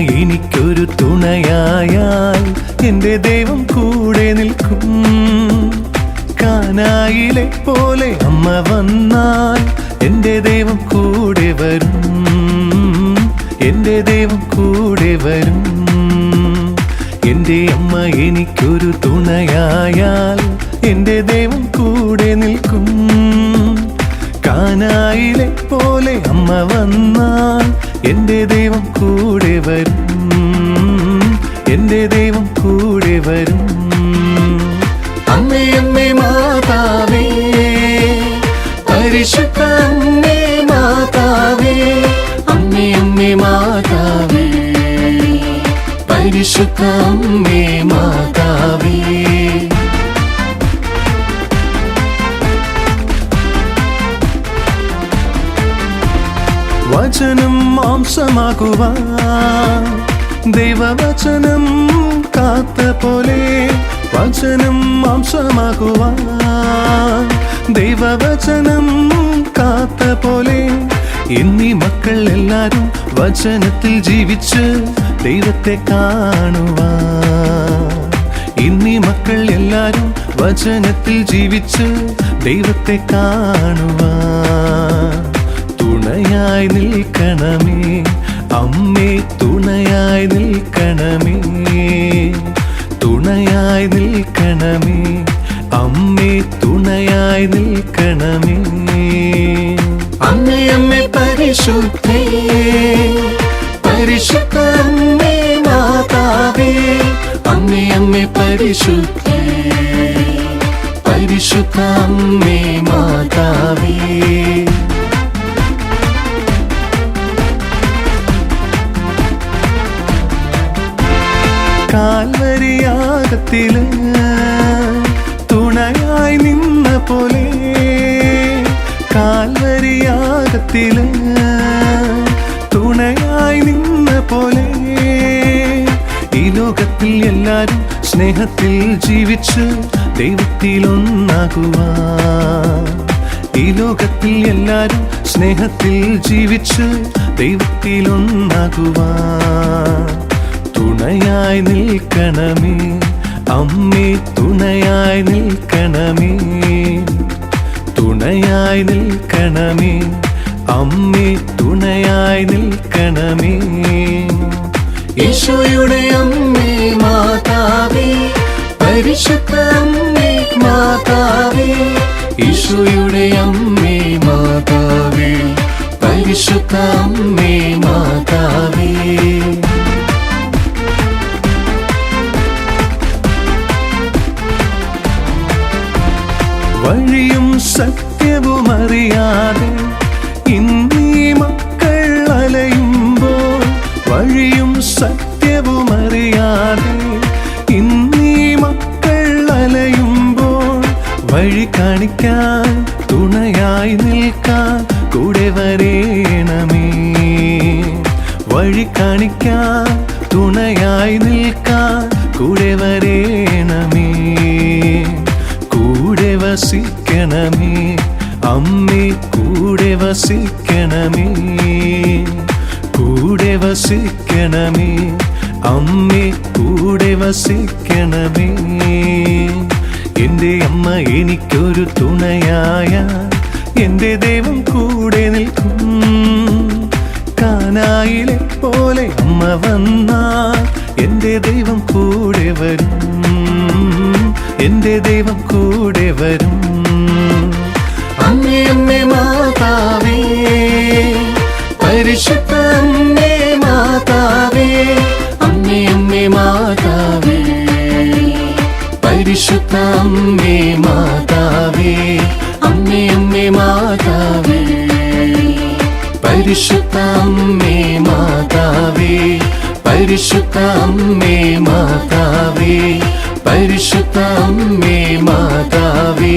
എനിക്കൊരു തുണയായാൽ എന്റെ ദൈവം കൂടെ നിൽക്കും. കാനായിലെ പോലെ അമ്മ വന്നാൽ എന്റെ ദൈവം കൂടെ വരും. എന്റെ ദൈവം കൂടെ വരും. എന്റെ അമ്മ എനിക്കൊരു തുണയായാൽ എന്റെ ദൈവം കൂടെ വരും. അമ്മേ അമ്മേ മാതാവേ പരിശുദ്ധ അമ്മേ മാതാവേ അമ്മേ അമ്മേ മാതാവേ പരിശുദ്ധ അമ്മേ മാതാവേ. വചനം മാംസമാകുവാൻ ദൈവവചനം കാത്ത പോലെ വചനം മാംസമാകുവാൻ. ദൈവവചനം കാത്ത പോലെ എന്നീ മക്കൾ എല്ലാരും വചനത്തിൽ ജീവിച്ച് ദൈവത്തെ കാണുവാൻ. ഇന്നീ മക്കൾ എല്ലാരും വചനത്തിൽ ജീവിച്ച് ദൈവത്തെ കാണുവാൻ. തുണയായി നിൽക്കണമേ അമ്മേ തുണയായി നിൽക്കണമേ. തുണയായി നിൽക്കണമേ. അമ്മേ തുണയായി നിൽക്കണമേ. അമ്മേ അമ്മേ പരിശുദ്ധേ. പരിശുദ്ധ അമ്മേ മാതാവേ. അമ്മേ അമ്മേ പരിശുദ്ധേ. പരിശുദ്ധ അമ്മേ മാതാവേ. കാൽവരിയാകത്തിൽ തുണയായി നിന്ന പോലെ കാൽവരിയാകത്തിൽ തുണയായി നിന്ന പോലെ ഈ ലോകത്തിൽ എല്ലാരും സ്നേഹത്തിൽ ജീവിച്ച് ദൈവത്തിൽ ഒന്നാകുവാ ഈ ലോകത്തിൽ എല്ലാരും സ്നേഹത്തിൽ ജീവിച്ച് ദൈവത്തിൽ ഒന്നാകുവാ തുണയായി നിൽക്കണമേ. അമ്മേ തുണയായി നിൽക്കണമേ. തുണയായി നിൽക്കണമേ. അമ്മേ തുണയായി നിൽക്കണമേ. ഈശോയുടെ അമ്മേ മാതാവേ. പരിശുദ്ധ അമ്മേ മാതാവേ. ഈശോയുടെ അമ്മേ മാതാവേ. പരിശുദ്ധ അമ്മേ മാതാവേ. അറിയാതെ ഇന്നീ മക്കൾ അലയുമ്പോൾ വഴിയും സത്യവും അറിയാതെ ഇന്നീ മക്കൾ അലയുമ്പോൾ വഴി കാണിക്കാൻ തുണയായി നിൽക്കാൻ കൂടെ വരേണമേ. വഴി കാണിക്കാൻ തുണയായി നിൽക്കാൻ കൂടെ വരേണമേ. കൂടെ വസിക്കണമേ. അമ്മേ കൂടെ വസിക്കണമേ. കൂടെ വസിക്കണമേ. അമ്മേ കൂടെ വസിക്കണമേ. എന്റെ അമ്മ എനിക്കൊരു തുണയായ എന്റെ ദൈവം കൂടെ നിൽക്കും. കാനായിലെ പോലെ അമ്മ വന്നാൽ എന്റെ ദൈവം കൂടെ വരും. എന്റെ ദൈവം കൂടെ വരും. പരിശുദ്ധ അമ്മേ മാതാവേ പരിശുദ്ധ അമ്മേ മാതാവേ പരിശുദ്ധ അമ്മേ മാതാവേ.